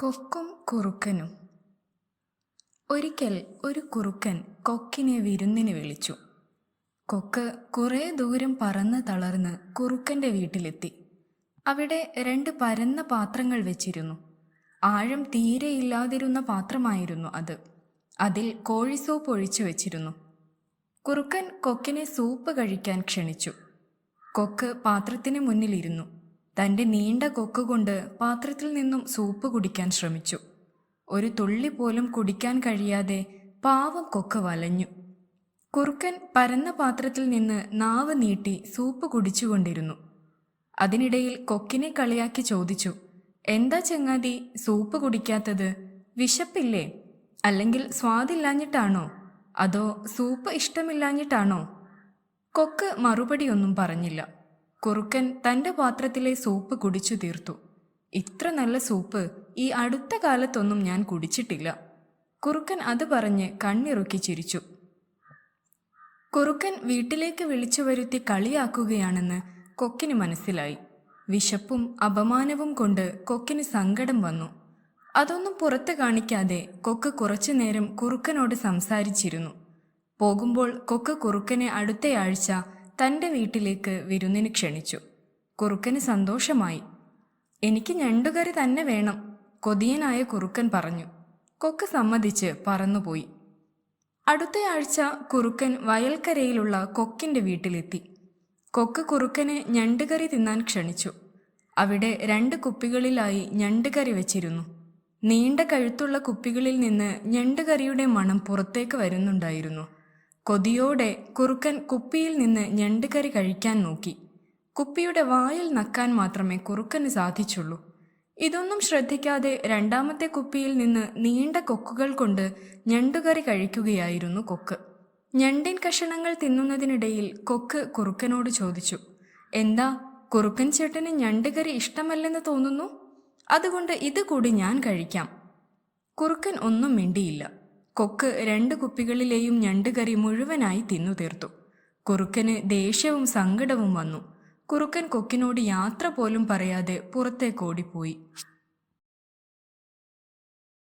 കൊക്കും കുറുക്കനും. ഒരിക്കൽ ഒരു കുറുക്കൻ കൊക്കിനെ വിരുന്നിന് വിളിച്ചു. കൊക്ക് കുറേ ദൂരം പറന്ന് തളർന്ന് കുറുക്കന്റെ വീട്ടിലെത്തി. അവിടെ രണ്ട് പരന്ന പാത്രങ്ങൾ വെച്ചിരുന്നു. ആഴം തീരെയില്ലാതിരുന്ന പാത്രമായിരുന്നു അത്. അതിൽ കോഴി സൂപ്പ് ഒഴിച്ചു വെച്ചിരുന്നു. കുറുക്കൻ കൊക്കിനെ സൂപ്പ് കഴിക്കാൻ ക്ഷണിച്ചു. കൊക്ക് പാത്രത്തിന് മുന്നിലിരുന്നു. തന്റെ നീണ്ട കൊക്ക് കൊണ്ട് പാത്രത്തിൽ നിന്നും സൂപ്പ് കുടിക്കാൻ ശ്രമിച്ചു. ഒരു തുള്ളി പോലും കുടിക്കാൻ കഴിയാതെ പാവം കൊക്ക് വലഞ്ഞു. കുറുക്കൻ പരന്ന പാത്രത്തിൽ നിന്ന് നാവ് നീട്ടി സൂപ്പ് കുടിച്ചുകൊണ്ടിരുന്നു. അതിനിടയിൽ കൊക്കിനെ കളിയാക്കി ചോദിച്ചു എന്താ ചങ്ങാതി സൂപ്പ് കുടിക്കാത്തത് വിശപ്പില്ലേ? അല്ലെങ്കിൽ സ്വാദില്ലാഞ്ഞിട്ടാണോ? അതോ സൂപ്പ് ഇഷ്ടമില്ലാഞ്ഞിട്ടാണോ? കൊക്ക് മറുപടിയൊന്നും പറഞ്ഞില്ല. കുറുക്കൻ തന്റെ പാത്രത്തിലെ സൂപ്പ് കുടിച്ചു തീർത്തു. ഇത്ര നല്ല സൂപ്പ് ഈ അടുത്ത കാലത്തൊന്നും ഞാൻ കുടിച്ചിട്ടില്ല. കുറുക്കൻ അത് പറഞ്ഞ് കണ്ണിറുക്കി ചിരിച്ചു. കുറുക്കൻ വീട്ടിലേക്ക് വിളിച്ചു വരുത്തി കളിയാക്കുകയാണെന്ന് കൊക്കിന് മനസ്സിലായി. വിശപ്പും അപമാനവും കൊണ്ട് കൊക്കിന് സങ്കടം വന്നു. അതൊന്നും പുറത്ത് കാണിക്കാതെ കൊക്ക് കുറച്ചു നേരം കുറുക്കനോട് സംസാരിച്ചിരുന്നു. പോകുമ്പോൾ കൊക്ക് കുറുക്കനെ അടുത്തയാഴ്ച തന്റെ വീട്ടിലേക്ക് വിരുന്നിന് ക്ഷണിച്ചു. കുറുക്കന് സന്തോഷമായി. എനിക്ക് ഞണ്ടുകറി തന്നെ വേണം കൊതിയനായ കുറുക്കൻ പറഞ്ഞു. കൊക്ക് സമ്മതിച്ച് പറന്നുപോയി. അടുത്തയാഴ്ച കുറുക്കൻ വയൽക്കരയിലുള്ള കൊക്കിന്റെ വീട്ടിലെത്തി. കൊക്ക് കുറുക്കനെ ഞണ്ടുകറി തിന്നാൻ ക്ഷണിച്ചു. അവിടെ രണ്ട് കുപ്പികളിലായി ഞണ്ടുകറി വെച്ചിരുന്നു. നീണ്ട കഴുത്തുള്ള കുപ്പികളിൽ നിന്ന് ഞണ്ടുകറിയുടെ മണം പുറത്തേക്ക് വരുന്നുണ്ടായിരുന്നു. കൊതിയോടെ കുറുക്കൻ കുപ്പിയിൽ നിന്ന് ഞണ്ടുകറി കഴിക്കാൻ നോക്കി. കുപ്പിയുടെ വായിൽ നക്കാൻ മാത്രമേ കുറുക്കന് സാധിച്ചുള്ളൂ. ഇതൊന്നും ശ്രദ്ധിക്കാതെ രണ്ടാമത്തെ കുപ്പിയിൽ നിന്ന് നീണ്ട കൊക്കുകൾ കൊണ്ട് ഞണ്ടുകറി കഴിക്കുകയായിരുന്നു കൊക്ക്. ഞണ്ടിൻ കഷണങ്ങൾ തിന്നുന്നതിനിടയിൽ കൊക്ക് കുറുക്കനോട് ചോദിച്ചു എന്താ കുറുക്കൻ ചേട്ടന് ഞണ്ടുകറി ഇഷ്ടമല്ലെന്ന് തോന്നുന്നു? അതുകൊണ്ട് ഇത് കൂടി ഞാൻ കഴിക്കാം. കുറുക്കൻ ഒന്നും മിണ്ടിയില്ല. കൊക്ക് രണ്ട് കുപ്പികളിലെയും ഞണ്ടുകറി മുഴുവനായി തിന്നു തീർത്തു കുറുക്കന് ദേഷ്യവും സങ്കടവും വന്നു. കുറുക്കൻ കൊക്കിനോട് യാത്ര പോലും പറയാതെ പുറത്തേക്ക് ഓടിപ്പോയി.